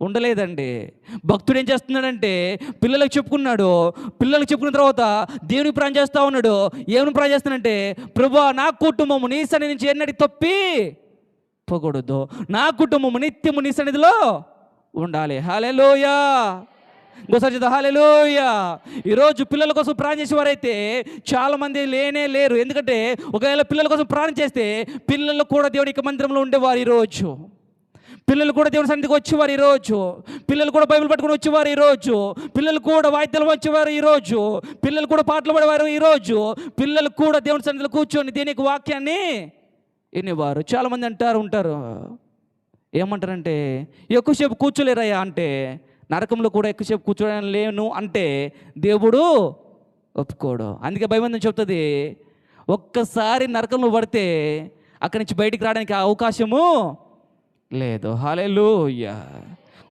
ఉండలేదండి. భక్తుడు ఏం చేస్తున్నాడంటే పిల్లలకు చెప్పుకున్నాడు. పిల్లలకు చెప్పుకున్న తర్వాత దేవుని ప్రాణం చేస్తూ ఉన్నాడు. ఏమని ప్రాణం చేస్తానంటే ప్రభా నా కుటుంబము నీ సన్నిధి నుంచి ఎన్నటి తప్పి పోకూడదు నా కుటుంబము నిత్యము నీ సన్నిధిలో ఉండాలి. హాలెలోయా. ఇంకోసారి చేద్దాం హాలెలోయా. ఈరోజు పిల్లల కోసం ప్రాణం చేసేవారైతే చాలామంది లేనే లేరు. ఎందుకంటే ఒకవేళ పిల్లల కోసం ప్రాణం చేస్తే పిల్లలు కూడా దేవుడికి మందిరంలో ఉండేవారు ఈరోజు. పిల్లలు కూడా దేవుని సన్నిధికి వచ్చేవారు ఈరోజు. పిల్లలు కూడా బైబిల్ పట్టుకొని వచ్చేవారు ఈరోజు. పిల్లలు కూడా వాయిద్యాలు వచ్చేవారు ఈరోజు. పిల్లలు కూడా పాటలు పడేవారు ఈరోజు. పిల్లలు కూడా దేవుని సన్నిధిలో కూర్చొని దీనికి వాక్యాన్ని వినేవారు. చాలామంది అంటారు ఉంటారు. ఏమంటారంటే ఎక్కువసేపు కూర్చోలేరయ్యా అంటే నరకంలో కూడా ఎక్కువసేపు కూర్చోడం లేను అంటే దేవుడు ఒప్పుకోడు. అందుకే భయబంధం చెప్తుంది ఒక్కసారి నరకంలో పడితే అక్కడి నుంచి బయటికి రావడానికి అవకాశము completos. Aleluya.